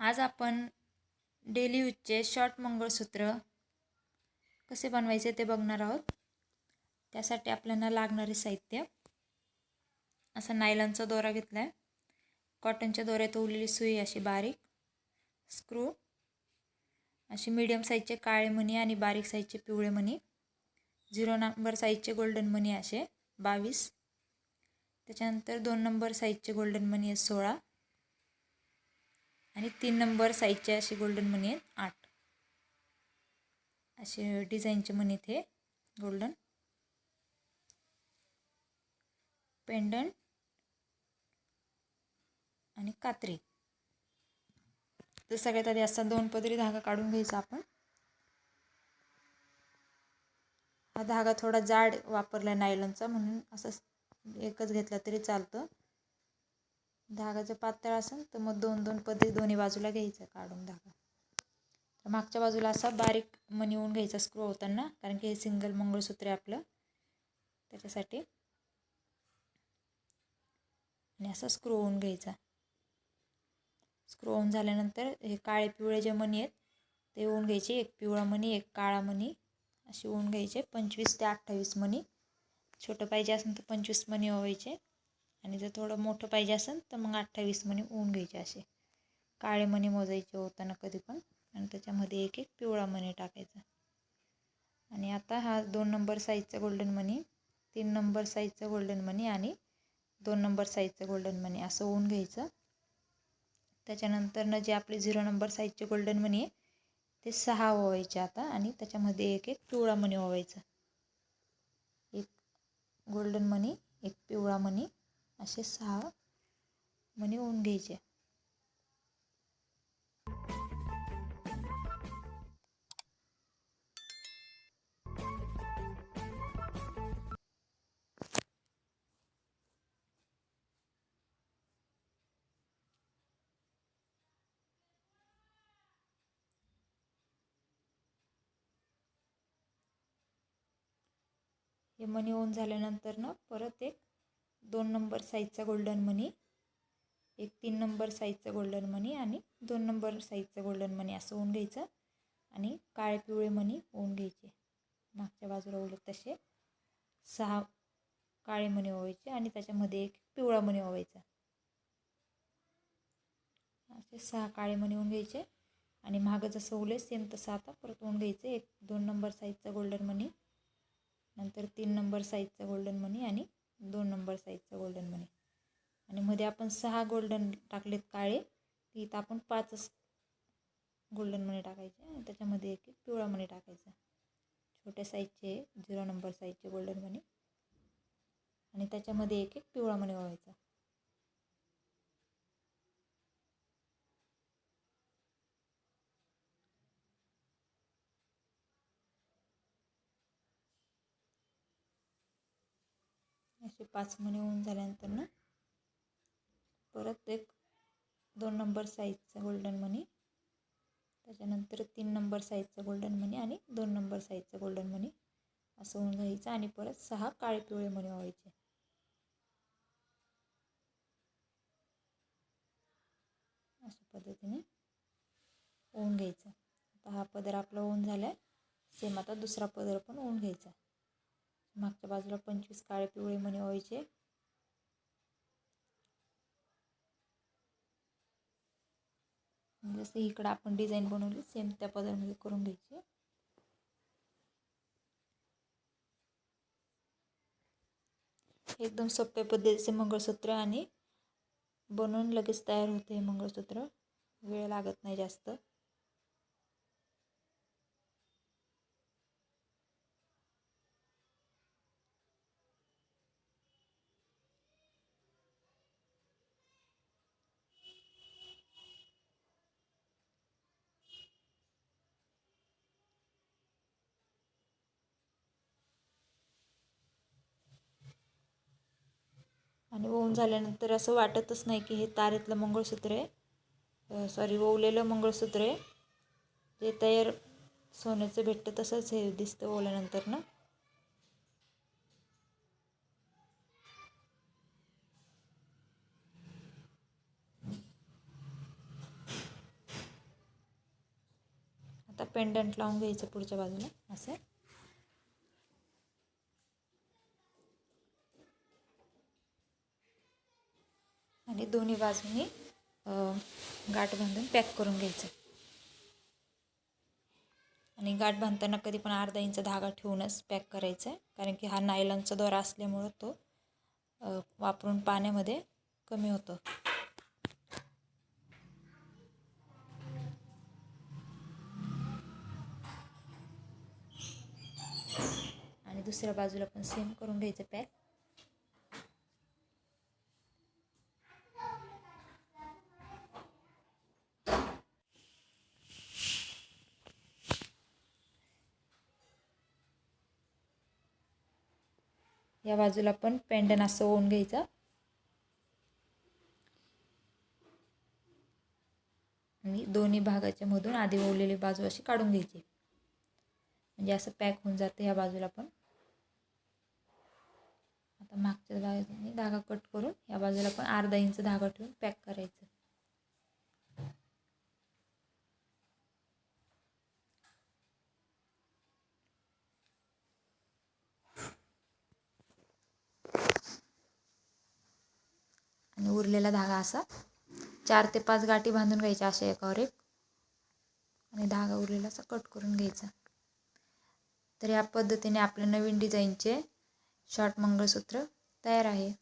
आज आपण daily यूजचे short मंगळसूत्र कसे बनवायचे ते बघणार आहोत. त्यासाठी आपल्याला लागणारे साहित्य. असा नायलॉनचा दोरा घेतला आहे कॉटनच्या दोऱ्यात उरलेली सुई अशी बारीक. स्क्रू. अशी मीडियम साईजचे काळे मणी आणि बारीक साईजचे पिवळे मणी. झिरो नंबर साईजचे गोल्डन मनी असे. बावीस. त्याच्यानंतर दोन नंबर साईजचे गोल्डन मनी आहेत सोळा. आणि तीन नंबर साईजचे असे गोल्डन मनी आहेत आठ. असे डिझाईनचे मनी हे गोल्डन पेंडंट आणि कात्री. तर सगळ्यात आधी असा दोन पदरी धागा काढून घ्यायचा आपण. हा धागा थोडा जाड वापरला नायलॉनचा म्हणून असं एकच घेतला तरी चालतं. धागा जर पातळ असेल तर मग दोन दोन पदरी दोन्ही बाजूला घ्यायचा काढून धागा. तर मागच्या बाजूला असा बारीक मनी होऊन घ्यायचा स्क्रू होताना कारण की हे सिंगल मंगळसूत्र आहे आपलं. त्याच्यासाठी आणि असा स्क्रू होऊन घ्यायचा. स्क्रू होऊन झाल्यानंतर हे काळे पिवळे जे मणी आहेत ते होऊन घ्यायचे. एक पिवळा मणी एक काळा मणी असे होऊन घ्यायचे. पंचवीस ते अठ्ठावीस मणी. छोटं पाहिजे असेल तर पंचवीस मणी व्हायचे आणि जर थोडं मोठं पाहिजे असेल तर मग अठ्ठावीस मणी ऊन घ्यायचे असे. काळे मणी मोजायचे होताना कधी पण आणि त्याच्यामध्ये एक एक पिवळा मणी टाकायचा. आणि आता हा दोन नंबर साईजचा गोल्डन मनी तीन नंबर साईजचा गोल्डन मनी आणि दोन नंबर साईजचं गोल्डन मनी असं ऊन घ्यायचं. त्याच्यानंतरनं जे आपले झिरो नंबर साईजचे गोल्डन मनी आहे ते सहा ओवायचे आता आणि त्याच्यामध्ये एक एक पिवळा मनी ओवायचा. एक गोल्डन मनी एक पिवळा मनी असे सहा मणी होऊन घ्यायचे. हे मणी होऊन झाल्यानंतर ना परत एक दोन नंबर साईजचा गोल्डन मनी एक तीन नंबर साईजचा गोल्डन मनी आणि दोन नंबर साईजचा गोल्डन मनी असं होऊन घ्यायचं आणि काळे पिवळे मनी होऊन घ्यायचे. मागच्या बाजूला उलट तसे सहा काळे मणी ओवायचे आणि त्याच्यामध्ये एक पिवळा मणी ओवायचा. असे सहा काळे मणी होऊन घ्यायचे आणि मागं जसं उले सेम तसं आता परत होऊन घ्यायचं. एक दोन नंबर साईजचा गोल्डन मनी नंतर तीन नंबर साईजचा गोल्डन मनी आणि दोन नंबर साईजचा गोल्डन मनी आणि मध्ये आपण सहा गोल्डन टाकलेत काळे तिथं आपण पाचच गोल्डन मनी टाकायचे. आणि त्याच्यामध्ये एक एक पिवळा मनी टाकायचा. छोट्या साईजचे झिरो नंबर साईजचे गोल्डन मनी आणि त्याच्यामध्ये एक एक पिवळा मनी व्हायचा असे पाच मणी होऊन झाल्यानंतर ना परत एक दोन नंबर साईजचा गोल्डन मनी त्याच्यानंतर तीन नंबर साईजचा गोल्डन मनी आणि दोन नंबर साईजचा गोल्डन मनी असं होऊन घ्यायचं आणि परत सहा काळे पिवळे मणी व्हायचे. अशा पद्धतीने होऊन घ्यायचं. आता हा पदर आपला ओन झाला आहे सेम आता दुसरा पदर पण होऊन घ्यायचा. मागच्या बाजूला पंचवीस काळे पिवळे मणी व्हायचे जसं इकडं आपण डिझाईन बनवली सेम त्या पदरमध्ये करून घ्यायची. एकदम सोप्या पद्धतीचे मंगळसूत्र आणि बनवून लगेच तयार होते हे मंगळसूत्र. वेळ लागत नाही जास्त. आणि ओवून झाल्यानंतर असं वाटतच नाही की हे तारेतलं मंगळसूत्र आहे. सॉरी ओवलेलं मंगळसूत्र आहे. जे तयार सोन्याचं भेटतं तसंच हे दिसतं ओवल्यानंतर ना. पेंडंट लावून घ्यायचं पुढच्या बाजूला असं. आणि दोन्ही बाजूनी गाठ बांधून पॅक करून घ्यायचं. आणि गाठ बांधताना कधी पण अर्धा इंच धागा ठेवूनच पॅक करायचं आहे कारण की हा नायलॉनचा दोरा असल्यामुळं तो वापरून पाण्यामध्ये कमी होतो. आणि दुसऱ्या बाजूला पण सेम करून घ्यायचं पॅक. या बाजूला पण पेंडन असं ओवून घ्यायचं. आणि दोन्ही भागाच्या मधून आधी ओवलेली बाजू अशी काढून घ्यायची. म्हणजे असं पॅक होऊन जातं या बाजूला पण. आता मागच्या बाजूने धागा कट करून या बाजूला पण अर्धा इंच धागा ठेवून पॅक करायचं. उरलेला धागा असा. चार ते पाच गाठी बांधून घ्यायच्या अशा एकावर एक. आणि धागा उरलेला असा कट करून घ्यायचा. तर या पद्धतीने आपल्या नवीन डिझाईनचे शॉर्ट मंगळसूत्र तयार आहे.